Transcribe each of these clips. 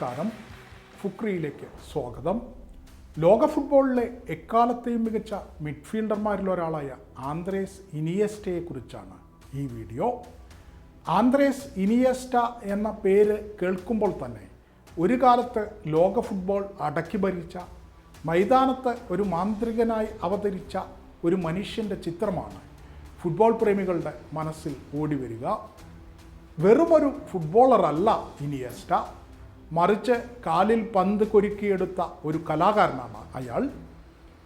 നമസ്കാരം. ഫുക്രിയിലേക്ക് സ്വാഗതം. ലോക ഫുട്ബോളിലെ എക്കാലത്തെയും മികച്ച മിഡ്ഫീൽഡർമാരിൽ ഒരാളായ ആന്ത്രേസ് ഇനിയസ്റ്റയെ കുറിച്ചാണ് ഈ വീഡിയോ. ആന്ത്രേസ് ഇനിയസ്റ്റ എന്ന പേര് കേൾക്കുമ്പോൾ തന്നെ ഒരു കാലത്ത് ലോക ഫുട്ബോൾ അടക്കി ഭരിച്ച മൈതാനത്ത് ഒരു മാന്ത്രികനായി അവതരിച്ച ഒരു മനുഷ്യന്റെ ചിത്രമാണ് ഫുട്ബോൾ പ്രേമികളുടെ മനസ്സിൽ ഓടിവരിക വെറുമൊരു ഫുട്ബോളറല്ല ഇനിയസ്റ്റ. മറിച്ച് കാലിൽ പന്ത് കൊരുക്കിയെടുത്ത ഒരു കലാകാരനാണ് അയാൾ.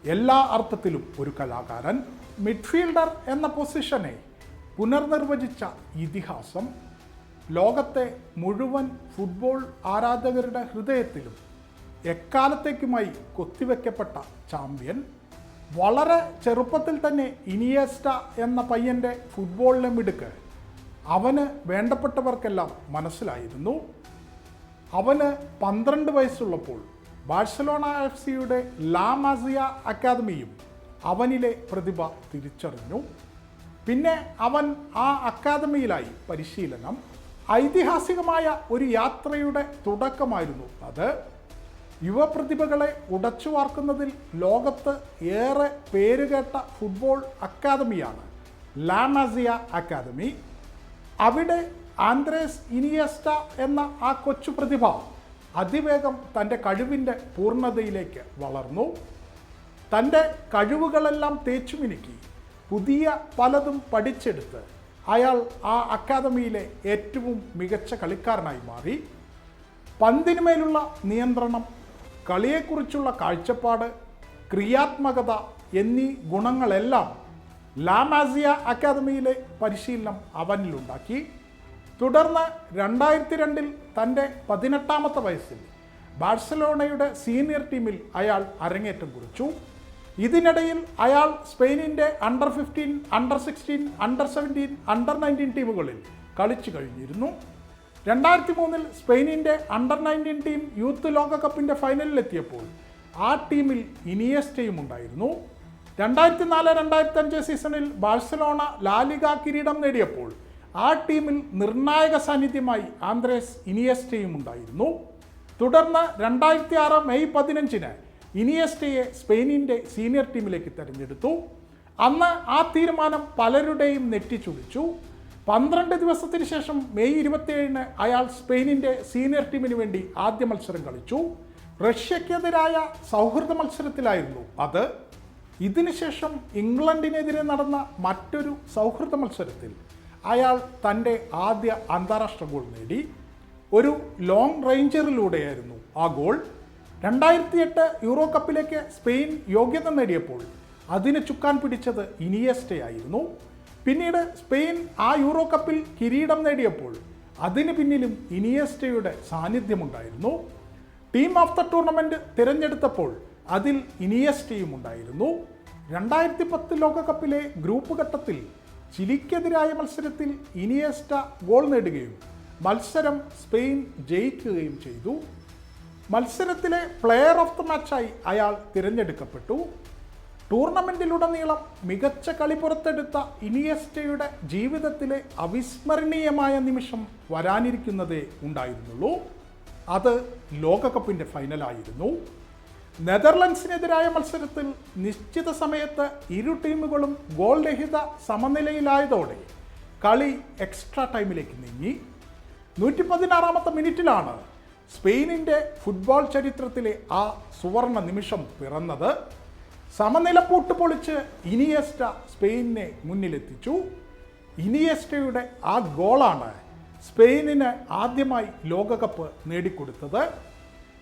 എല്ലാ അർത്ഥത്തിലും ഒരു കലാകാരൻ. മിഡ്ഫീൽഡർ എന്ന പൊസിഷനെ പുനർനിർവചിച്ച ഇതിഹാസം ലോകത്തെ മുഴുവൻ ഫുട്ബോൾ ആരാധകരുടെ ഹൃദയത്തിലും എക്കാലത്തേക്കുമായി കൊത്തിവെക്കപ്പെട്ട ചാമ്പ്യൻ. വളരെ ചെറുപ്പത്തിൽ തന്നെ ഇനിയേസ്റ്റ എന്ന പയ്യന്റെ ഫുട്ബോളിലെ മിടുക്ക്. അവന് വേണ്ടപ്പെട്ടവർക്കെല്ലാം മനസ്സിലായിരുന്നു. അവന് പന്ത്രണ്ട് വയസ്സുള്ളപ്പോൾ ബാഴ്സലോണ എഫ് സിയുടെ ലാമാസിയ അക്കാദമിയും അവനിലെ പ്രതിഭ തിരിച്ചറിഞ്ഞു. പിന്നെ അവൻ ആ അക്കാദമിയിലായി പരിശീലനം ഐതിഹാസികമായ ഒരു യാത്രയുടെ തുടക്കമായിരുന്നു അത്. യുവപ്രതിഭകളെ ഉടച്ചു വാർക്കുന്നതിൽ ലോകത്ത് ഏറെ പേരുകേട്ട ഫുട്ബോൾ അക്കാദമിയാണ് ലാമാസിയ അക്കാദമി. അവിടെ ആന്ത്രേസ് ഇനിയസ്റ്റ എന്ന ആ കൊച്ചു പ്രതിഭ അതിവേഗം തന്റെ കഴിവിന്റെ പൂർണതയിലേക്ക് വളർന്നു. തന്റെ കഴിവുകളെല്ലാം തേച്ചുമിനുക്കി പുതിയ പലതും പഠിച്ചെടുത്ത് അയാൾ ആ അക്കാദമിയിലെ ഏറ്റവും മികച്ച കളിക്കാരനായി മാറി. പന്തിനുമേലുള്ള നിയന്ത്രണം കളിയെക്കുറിച്ചുള്ള കാഴ്ചപ്പാട് ക്രിയാത്മകത എന്നീ ഗുണങ്ങളെല്ലാം ലാമാസിയ അക്കാദമിയിലെ പരിശീലനം അവനിലുണ്ടാക്കി. തുടർന്ന് രണ്ടായിരത്തി രണ്ടിൽ തന്റെ പതിനെട്ടാമത്തെ വയസ്സിൽ ബാഴ്സലോണയുടെ സീനിയർ ടീമിൽ അയാൾ അരങ്ങേറ്റം കുറിച്ചു. ഇതിനിടയിൽ അയാൾ സ്പെയിനിന്റെ under fifteen under sixteen under seventeen under nineteen ടീമുകളിൽ കളിച്ചു കഴിഞ്ഞിരുന്നു. രണ്ടായിരത്തി മൂന്നിൽ സ്പെയിനിന്റെ അണ്ടർ നയന്റീൻ ടീം യൂത്ത് ലോകകപ്പിന്റെ ഫൈനലിലെത്തിയപ്പോൾ ആ ടീമിൽ ഇനിയസ്റ്റയും ഉണ്ടായിരുന്നു. രണ്ടായിരത്തി നാല് രണ്ടായിരത്തി അഞ്ച് സീസണിൽ ബാഴ്സലോണ ലാലിക കിരീടം നേടിയപ്പോൾ ആ ടീമിൽ നിർണായക സാന്നിധ്യമായി ആന്ത്രേസ് ഇനിയസ്റ്റയും ഉണ്ടായിരുന്നു. തുടർന്ന് രണ്ടായിരത്തി ആറ് മെയ് പതിനഞ്ചിന് ഇനിയസ്റ്റയെ സ്പെയിനിന്റെ സീനിയർ ടീമിലേക്ക് തിരഞ്ഞെടുത്തു. അന്ന് ആ തീരുമാനം പലരുടെയും നെറ്റിച്ചുളിച്ചു പന്ത്രണ്ട് ദിവസത്തിന് ശേഷം മെയ് ഇരുപത്തിയേഴിന് അയാൾ സ്പെയിനിന്റെ സീനിയർ ടീമിന് വേണ്ടി ആദ്യ മത്സരം കളിച്ചു. റഷ്യക്കെതിരായ സൗഹൃദ മത്സരത്തിലായിരുന്നു അത്. ഇതിനുശേഷം ഇംഗ്ലണ്ടിനെതിരെ നടന്ന മറ്റൊരു സൗഹൃദ മത്സരത്തിൽ അയാൾ തന്റെ ആദ്യ അന്താരാഷ്ട്ര ഗോൾ നേടി. ഒരു ലോങ് റേഞ്ചറിലൂടെയായിരുന്നു ആ ഗോൾ. രണ്ടായിരത്തി എട്ട് യൂറോ കപ്പിലേക്ക് സ്പെയിൻ യോഗ്യത നേടിയപ്പോൾ അതിന് ചുക്കാൻ പിടിച്ചത് ഇനിയസ്റ്റയായിരുന്നു. പിന്നീട് സ്പെയിൻ ആ യൂറോ കപ്പിൽ കിരീടം നേടിയപ്പോൾ അതിന് പിന്നിലും ഇനിയസ്റ്റയുടെ സാന്നിധ്യമുണ്ടായിരുന്നു. ടീം ഓഫ് ദ ടൂർണമെന്റ് തിരഞ്ഞെടുത്തപ്പോൾ അതിൽ ഇനിയസ്റ്റയും ഉണ്ടായിരുന്നു രണ്ടായിരത്തി പത്ത് ലോകകപ്പിലെ ഗ്രൂപ്പ് ഘട്ടത്തിൽ ചിലിക്കെതിരായ മത്സരത്തിൽ ഇനിയസ്റ്റ ഗോൾ നേടുകയും മത്സരം സ്പെയിൻ ജയിക്കുകയും ചെയ്തു. മത്സരത്തിലെ പ്ലെയർ ഓഫ് ദ മാച്ചായി അയാൾ തിരഞ്ഞെടുക്കപ്പെട്ടു. ടൂർണമെന്റിലുടനീളം മികച്ച കളി പുറത്തെടുത്ത ഇനിയസ്റ്റയുടെ ജീവിതത്തിലെ അവിസ്മരണീയമായ നിമിഷം വരാനിരിക്കുന്നതേ ഉണ്ടായിരുന്നുള്ളൂ. അത് ലോകകപ്പിന്റെ ഫൈനലായിരുന്നു നെതർലൻഡ്സിനെതിരായ മത്സരത്തിൽ നിശ്ചിത സമയത്ത് ഇരു ടീമുകളും ഗോൾ രഹിത സമനിലയിലായതോടെ കളി എക്സ്ട്രാ ടൈമിലേക്ക് നീങ്ങി. നൂറ്റി പതിനാറാമത്തെ മിനിറ്റിലാണ് സ്പെയിനിന്റെ ഫുട്ബോൾ ചരിത്രത്തിലെ ആ സുവർണ നിമിഷം പിറന്നത്. സമനില പൂട്ട് പൊളിച്ച് ഇനിയസ്റ്റ സ്പെയിനിനെ മുന്നിലെത്തിച്ചു. ഇനിയസ്റ്റയുടെ ആ ഗോളാണ് സ്പെയിനിന് ആദ്യമായി ലോകകപ്പ് നേടിക്കൊടുത്തത്.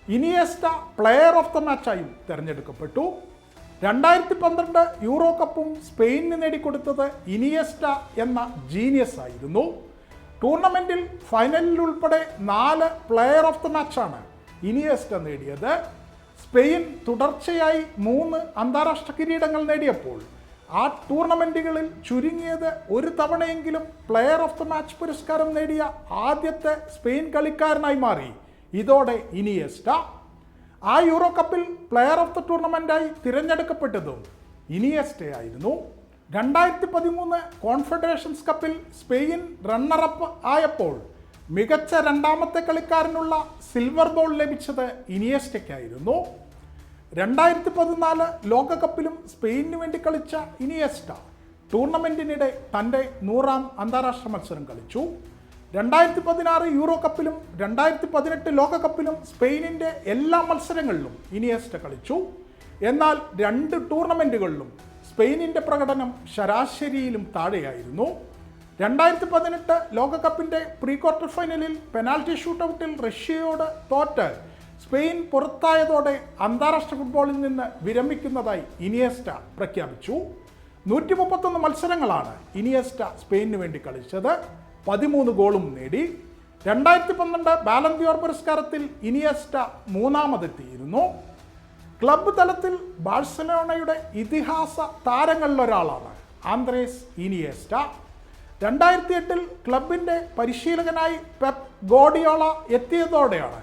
ഇനിയസ്റ്റ പ്ലെയർ ഓഫ് ദ മാച്ചായും തിരഞ്ഞെടുക്കപ്പെട്ടു. രണ്ടായിരത്തി പന്ത്രണ്ട് യൂറോ കപ്പും സ്പെയിനിന് നേടിക്കൊടുത്തത് ഇനിയസ്റ്റ എന്ന ജീനിയസ് ആയിരുന്നു. ടൂർണമെന്റിൽ ഫൈനലിൽ ഉൾപ്പെടെ നാല് പ്ലെയർ ഓഫ് ദ മാച്ചാണ് ഇനിയസ്റ്റ നേടിയത്. സ്പെയിൻ തുടർച്ചയായി മൂന്ന് അന്താരാഷ്ട്ര കിരീടങ്ങൾ നേടിയപ്പോൾ ആ ടൂർണമെന്റുകളിൽ ചുരുങ്ങിയത് ഒരു തവണയെങ്കിലും പ്ലെയർ ഓഫ് ദ മാച്ച് പുരസ്കാരം നേടിയ ആദ്യത്തെ സ്പെയിൻ കളിക്കാരനായി മാറി. ഇതോടെ ഇനിയെസ്റ്റ ആ യൂറോ കപ്പിൽ പ്ലെയർ ഓഫ് ദ ടൂർണമെന്റായി തിരഞ്ഞെടുക്കപ്പെട്ടതും ഇനിയസ്റ്റയായിരുന്നു രണ്ടായിരത്തി പതിമൂന്ന് കോൺഫെഡറേഷൻസ് കപ്പിൽ സ്പെയിൻ റണ്ണറപ്പ് ആയപ്പോൾ മികച്ച രണ്ടാമത്തെ കളിക്കാരനുള്ള സിൽവർ ബോൾ ലഭിച്ചത് ഇനിയസ്റ്റയ്ക്കായിരുന്നു രണ്ടായിരത്തി പതിനാല് ലോകകപ്പിലും സ്പെയിനിന് വേണ്ടി കളിച്ച ഇനിയസ്റ്റ ടൂർണമെന്റിനിടെ തന്റെ നൂറാം അന്താരാഷ്ട്ര മത്സരം കളിച്ചു. രണ്ടായിരത്തി പതിനാറ് യൂറോ കപ്പിലും രണ്ടായിരത്തി പതിനെട്ട് ലോകകപ്പിലും സ്പെയിനിന്റെ എല്ലാ മത്സരങ്ങളിലും ഇനിയസ്റ്റ കളിച്ചു. എന്നാൽ രണ്ട് ടൂർണമെന്റുകളിലും സ്പെയിനിന്റെ പ്രകടനം ശരാശരിയിലും താഴെയായിരുന്നു. രണ്ടായിരത്തി പതിനെട്ട് ലോകകപ്പിന്റെ പ്രീ ക്വാർട്ടർ ഫൈനലിൽ പെനാൽറ്റി ഷൂട്ടൗട്ടിൽ റഷ്യയോട് തോറ്റ് സ്പെയിൻ പുറത്തായതോടെ അന്താരാഷ്ട്ര ഫുട്ബോളിൽ നിന്ന് വിരമിക്കുന്നതായി ഇനിയസ്റ്റ പ്രഖ്യാപിച്ചു. നൂറ്റി മുപ്പത്തൊന്ന് മത്സരങ്ങളാണ് ഇനിയസ്റ്റ സ്പെയിനിന് വേണ്ടി കളിച്ചത്. പതിമൂന്ന് ഗോളും നേടി രണ്ടായിരത്തി പന്ത്രണ്ട് ബാലന്തിയോർ പുരസ്കാരത്തിൽ ഇനിയസ്റ്റ മൂന്നാമതെത്തിയിരുന്നു. ക്ലബ്ബ് തലത്തിൽ ബാഴ്സലോണയുടെ ഇതിഹാസ താരങ്ങളിലൊരാളാണ് ആന്ത്രേസ് ഇനിയേസ്റ്റ. രണ്ടായിരത്തി എട്ടിൽ ക്ലബിന്റെ പരിശീലകനായി പെപ് ഗോഡിയോള എത്തിയതോടെയാണ്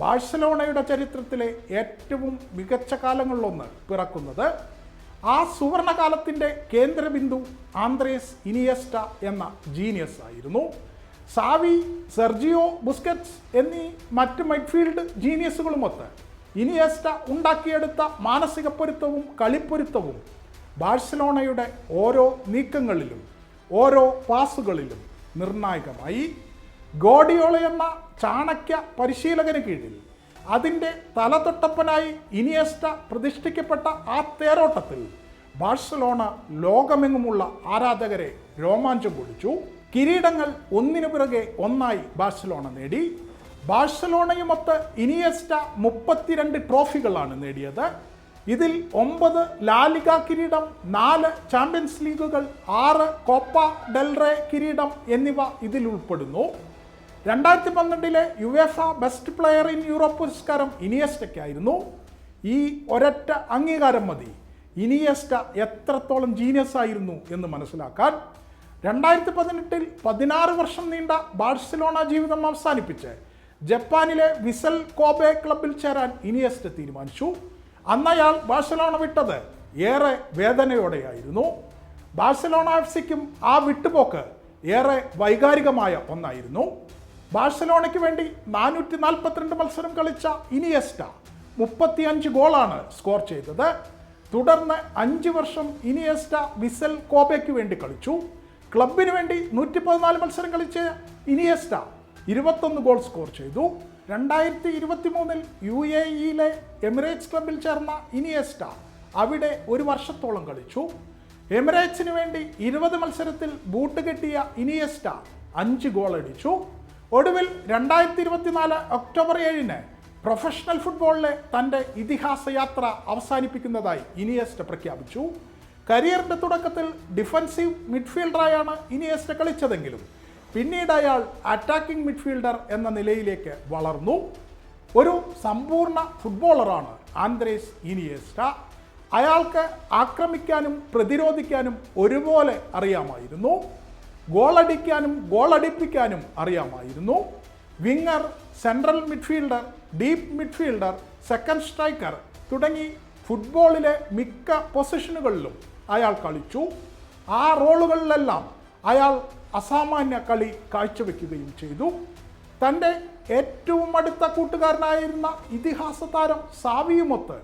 ബാഴ്സലോണയുടെ ചരിത്രത്തിലെ ഏറ്റവും മികച്ച കാലങ്ങളിലൊന്ന് പിറക്കുന്നത്. ആ സുവർണകാലത്തിന്റെ കേന്ദ്രബിന്ദു ആന്ത്രേസ് ഇനിയസ്റ്റ എന്ന ജീനിയസ് ആയിരുന്നു. സാവി സെർജിയോ ബുസ്കറ്റ്സ് എന്നീ മറ്റ് മിഡ്ഫീൽഡ് ജീനിയസുകളുമൊത്ത് ഇനിയസ്റ്റ ഉണ്ടാക്കിയെടുത്ത മാനസിക പൊരുത്തവും കളിപ്പൊരുത്തവും ബാഴ്സലോണയുടെ ഓരോ നീക്കങ്ങളിലും ഓരോ പാസുകളിലും നിർണായകമായി. ഗോഡിയോള എന്ന ചാണക്യ പരിശീലകന് കീഴിൽ അതിന്റെ തലതൊട്ടപ്പനായി ഇനിയസ്റ്റ പ്രതിഷ്ഠിക്കപ്പെട്ട ആ തേരോട്ടത്തിൽ ബാഴ്സലോണ ലോകമെങ്ങുമുള്ള ആരാധകരെ രോമാഞ്ചം കൊള്ളിച്ചു കിരീടങ്ങൾ ഒന്നിനു പിറകെ ഒന്നായി ബാഴ്സലോണ നേടി. ബാഴ്സലോണയുമൊത്ത് ഇനിയസ്റ്റ മുപ്പത്തിരണ്ട് ട്രോഫികളാണ് നേടിയത്. ഇതിൽ ഒമ്പത് ലാലിക കിരീടം നാല് ചാമ്പ്യൻസ് ലീഗുകൾ ആറ് കോപ്പ ഡെൽറെ കിരീടം എന്നിവ ഇതിൽ ഉൾപ്പെടുന്നു രണ്ടായിരത്തി പന്ത്രണ്ടിലെ UEFA best player in Europe പുരസ്കാരം ഇനിയസ്റ്റയ്ക്കായിരുന്നു. ഈ ഒരൊറ്റ അംഗീകാരം മതി. ഇനിയസ്റ്റ എത്രത്തോളം ജീനിയസ് ആയിരുന്നു എന്ന് മനസ്സിലാക്കാൻ രണ്ടായിരത്തി പതിനെട്ടിൽ പതിനാറ് വർഷം നീണ്ട ബാഴ്സലോണ ജീവിതം അവസാനിപ്പിച്ച് ജപ്പാനിലെ വിസൽ കോബെ ക്ലബിൽ ചേരാൻ ഇനിയസ്റ്റ തീരുമാനിച്ചു. അന്ന് അയാൾ ബാഴ്സലോണ വിട്ടത് ഏറെ വേദനയോടെയായിരുന്നു. ബാഴ്സലോണ എഫ് സിക്കും ആ വിട്ടുപോക്ക് ഏറെ വൈകാരികമായ ഒന്നായിരുന്നു. ബാഴ്സലോണയ്ക്ക് വേണ്ടി നാനൂറ്റി നാൽപ്പത്തിരണ്ട് മത്സരം കളിച്ച ഇനിയസ്റ്റ മുപ്പത്തിയഞ്ച് ഗോളാണ് സ്കോർ ചെയ്തത്. തുടർന്ന് അഞ്ച് വർഷം ഇനിയസ്റ്റ വിസൽ കോബയ്ക്ക് വേണ്ടി കളിച്ചു. ക്ലബിന് വേണ്ടി നൂറ്റി പതിനാല് മത്സരം കളിച്ച ഇനിയസ്റ്റ ഇരുപത്തൊന്ന് ഗോൾ സ്കോർ ചെയ്തു. രണ്ടായിരത്തി ഇരുപത്തി മൂന്നിൽ യു എ ഇയിലെ എമിറേറ്റ്സ് ക്ലബിൽ ചേർന്ന ഇനിയസ്റ്റ അവിടെ ഒരു വർഷത്തോളം കളിച്ചു. എമിറേറ്റ്സിന് വേണ്ടി ഇരുപത് മത്സരത്തിൽ ബൂട്ട് കെട്ടിയ ഇനിയസ്റ്റ അഞ്ച് ഗോൾ അടിച്ചു ഒടുവിൽ രണ്ടായിരത്തി ഇരുപത്തിനാല് ഒക്ടോബർ ഏഴിന് പ്രൊഫഷണൽ ഫുട്ബോളിലെ തന്റെ ഇതിഹാസ യാത്ര അവസാനിപ്പിക്കുന്നതായി ഇനിയസ്റ്റ പ്രഖ്യാപിച്ചു. കരിയറിന്റെ തുടക്കത്തിൽ ഡിഫൻസീവ് മിഡ്ഫീൽഡറായാണ് ഇനിയസ്റ്റ കളിച്ചതെങ്കിലും പിന്നീട് അയാൾ അറ്റാക്കിംഗ് മിഡ്ഫീൽഡർ എന്ന നിലയിലേക്ക് വളർന്നു. ഒരു സമ്പൂർണ ഫുട്ബോളറാണ് ആന്ദ്രേസ് ഇനിയേസ്റ്റ. അയാൾക്ക് ആക്രമിക്കാനും പ്രതിരോധിക്കാനും ഒരുപോലെ അറിയാമായിരുന്നു. ഗോളടിക്കാനും ഗോളടിപ്പിക്കാനും അറിയാമായിരുന്നു. Winger central midfielder deep midfielder second striker തുടങ്ങി ഫുട്ബോളിലെ മിക്ക പൊസിഷനുകളിലും അയാൾ കളിച്ചു. ആ റോളുകളിലെല്ലാം അയാൾ അസാമാന്യ കളി കാഴ്ചവെക്കുകയും ചെയ്തു. തന്റെ ഏറ്റവും അടുത്ത കൂട്ടുകാരനായിരുന്ന ഇതിഹാസ താരം സാവിയുമൊത്ത്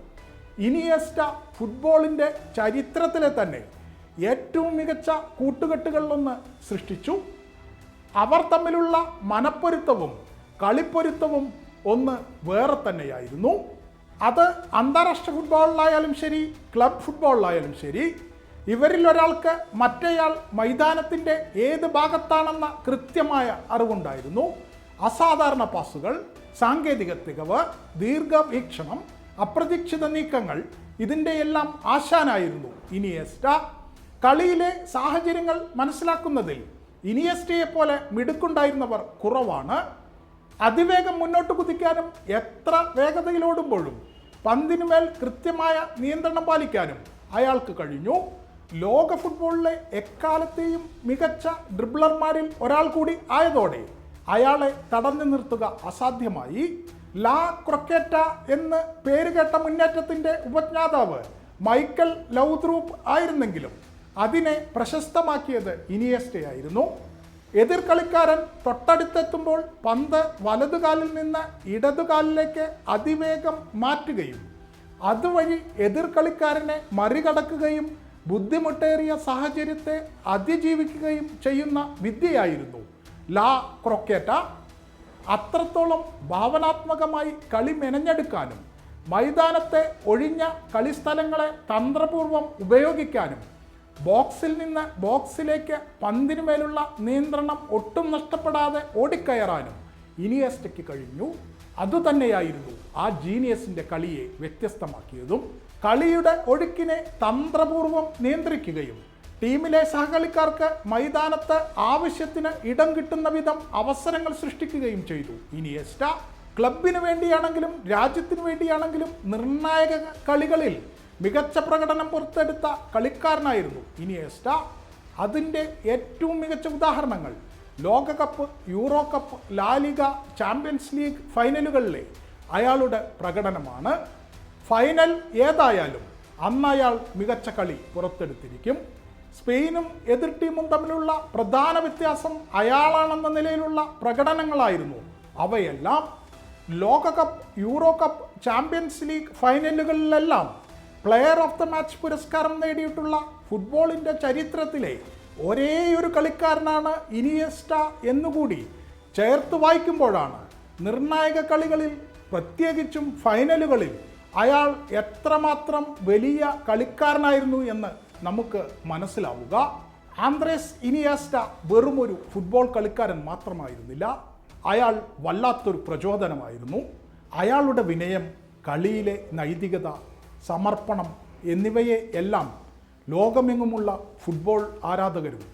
ഇനിയസ്റ്റ ഫുട്ബോളിന്റെ ചരിത്രത്തിലെ തന്നെ ഏറ്റവും മികച്ച കൂട്ടുകെട്ടുകളിലൊന്ന് സൃഷ്ടിച്ചു. അവർ തമ്മിലുള്ള മനപ്പൊരുത്തവും കളിപ്പൊരുത്തവും ഒന്ന് വേറെ തന്നെയായിരുന്നു. അത് അന്താരാഷ്ട്ര ഫുട്ബോളിലായാലും ശരി ക്ലബ് ഫുട്ബോളിലായാലും ശരി ഇവരിൽ ഒരാൾക്ക് മറ്റേയാൾ മൈതാനത്തിന്റെ ഏത് ഭാഗത്താണെന്ന കൃത്യമായ അറിവുണ്ടായിരുന്നു. അസാധാരണ പാസുകൾ സാങ്കേതിക തികവ് ദീർഘവീക്ഷണം അപ്രതീക്ഷിത നീക്കങ്ങൾ ഇതിന്റെയെല്ലാം ആശാനായിരുന്നു. ഇനിയസ്റ്റ കളിയിലെ സാഹചര്യങ്ങൾ മനസ്സിലാക്കുന്നതിൽ ഇനിയസ്റ്റയെ പോലെ മിടുക്കുണ്ടായിരുന്നവർ കുറവാണ്. അതിവേഗം മുന്നോട്ട് കുതിക്കാനും എത്ര വേഗതയിലോടുമ്പോഴും പന്തിനുമേൽ കൃത്യമായ നിയന്ത്രണം പാലിക്കാനും അയാൾക്ക് കഴിഞ്ഞു. ലോക ഫുട്ബോളിലെ എക്കാലത്തെയും മികച്ച ഡ്രിബ്ലർമാരിൽ ഒരാൾ കൂടി ആയതോടെ അയാളെ തടഞ്ഞു നിർത്തുക അസാധ്യമായി. ലാ ക്രൊക്കേറ്റ എന്ന് പേരുകേട്ട മുന്നേറ്റത്തിന്റെ ഉപജ്ഞാതാവ് മൈക്കൽ ലൗത്രൂപ്പ് ആയിരുന്നെങ്കിലും അതിനെ പ്രശസ്തമാക്കിയത് ഇനിയസ്റ്റയായിരുന്നു എതിർ കളിക്കാരൻ തൊട്ടടുത്തെത്തുമ്പോൾ പന്ത് വലതുകാലിൽ നിന്ന് ഇടതുകാലിലേക്ക് അതിവേഗം മാറ്റുകയും അതുവഴി എതിർ കളിക്കാരനെ മറികടക്കുകയും ബുദ്ധിമുട്ടേറിയ സാഹചര്യത്തെ അതിജീവിക്കുകയും ചെയ്യുന്ന വിദ്യയായിരുന്നു. ലാ ക്രൊക്കേറ്റ. അത്രത്തോളം ഭാവനാത്മകമായി കളി മെനഞ്ഞെടുക്കാനും മൈതാനത്തെ ഒഴിഞ്ഞ കളിസ്ഥലങ്ങളെ തന്ത്രപൂർവം ഉപയോഗിക്കാനും ബോക്സിൽ നിന്ന് ബോക്സിലേക്ക് പന്തിനു മേലുള്ള നിയന്ത്രണം ഒട്ടും നഷ്ടപ്പെടാതെ ഓടിക്കയറാനും ഇനിയസ്റ്റയ്ക്ക് കഴിഞ്ഞു. അതുതന്നെയായിരുന്നു ആ ജീനിയസിന്റെ കളിയെ വ്യത്യസ്തമാക്കിയതും. കളിയുടെ ഒഴുക്കിനെ തന്ത്രപൂർവം നിയന്ത്രിക്കുകയും ടീമിലെ സഹകളിക്കാർക്ക് മൈതാനത്ത് ആവശ്യത്തിന് ഇടം കിട്ടുന്ന വിധം അവസരങ്ങൾ സൃഷ്ടിക്കുകയും ചെയ്തു. ഇനിയസ്റ്റ ക്ലബിന് വേണ്ടിയാണെങ്കിലും രാജ്യത്തിന് വേണ്ടിയാണെങ്കിലും നിർണായക കളികളിൽ മികച്ച പ്രകടനം പുറത്തെടുത്ത കളിക്കാരനായിരുന്നു ഇനിയേസ്റ്റ. അതിന്റെ ഏറ്റവും മികച്ച ഉദാഹരണങ്ങൾ ലോകകപ്പ് Euro cup La Liga Champions League ഫൈനലുകളിലെ അയാളുടെ പ്രകടനമാണ്. ഫൈനൽ ഏതായാലും അന്ന് അയാൾ മികച്ച കളി പുറത്തെടുത്തിരിക്കും. സ്പെയിനും എതിർ ടീമും തമ്മിലുള്ള പ്രധാന വ്യത്യാസം അയാളാണെന്ന നിലയിലുള്ള പ്രകടനങ്ങളായിരുന്നു അവയെല്ലാം. ലോകകപ്പ് യൂറോ കപ്പ് ചാമ്പ്യൻസ് ലീഗ് ഫൈനലുകളിലെല്ലാം പ്ലെയർ ഓഫ് ദ മാച്ച് പുരസ്കാരം നേടിയിട്ടുള്ള ഫുട്ബോളിന്റെ ചരിത്രത്തിലെ ഒരേ ഒരു കളിക്കാരനാണ് ഇനിയസ്റ്റ എന്നുകൂടി ചേർത്ത് വായിക്കുമ്പോഴാണ് നിർണായക കളികളിൽ പ്രത്യേകിച്ചും ഫൈനലുകളിൽ അയാൾ എത്രമാത്രം വലിയ കളിക്കാരനായിരുന്നു എന്ന് നമുക്ക് മനസ്സിലാവുക. ആന്ത്രേസ് ഇനിയാസ്റ്റ വെറുമൊരു ഫുട്ബോൾ കളിക്കാരൻ മാത്രമായിരുന്നില്ല. അയാൾ വല്ലാത്തൊരു പ്രചോദനമായിരുന്നു. അയാളുടെ വിനയം കളിയിലെ നൈതികത സമർപ്പണം എന്നിവയെ എല്ലാം ലോകമെങ്ങുമുള്ള ഫുട്ബോൾ ആരാധകരും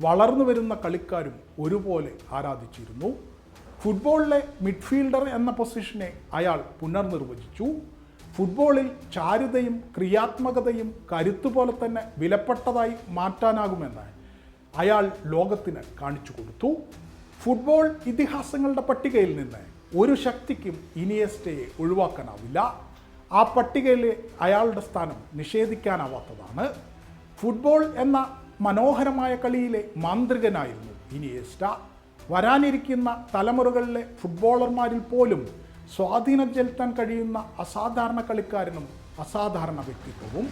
വളർന്നു വരുന്ന കളിക്കാരും ഒരുപോലെ ആരാധിച്ചിരുന്നു. ഫുട്ബോളിലെ മിഡ്ഫീൽഡർ എന്ന പൊസിഷനെ അയാൾ പുനർനിർവചിച്ചു. ഫുട്ബോളിൽ ചാരുതയും ക്രിയാത്മകതയും കരുത്തുപോലെ തന്നെ വിലപ്പെട്ടതായി മാറ്റാനാകുമെന്ന് അയാൾ ലോകത്തിന് കാണിച്ചു കൊടുത്തു. ഫുട്ബോൾ ഇതിഹാസങ്ങളുടെ പട്ടികയിൽ നിന്ന് ഒരു ശക്തിക്കും ഇനിയസ്റ്റയെ ഒഴിവാക്കാനാവില്ല. ആ പട്ടികയിൽ അയാളുടെ സ്ഥാനം നിഷേധിക്കാനാവാത്തതാണ്. ഫുട്ബോൾ എന്ന മനോഹരമായ കളിയിലെ മാന്ത്രികനായിരുന്നു ഇനിയേസ്റ്റ. വരാനിരിക്കുന്ന തലമുറകളിലെ ഫുട്ബോളർമാരിൽ പോലും സ്വാധീനം ചെലുത്താൻ കഴിയുന്ന അസാധാരണ കളിക്കാരനും അസാധാരണ വ്യക്തിത്വവും.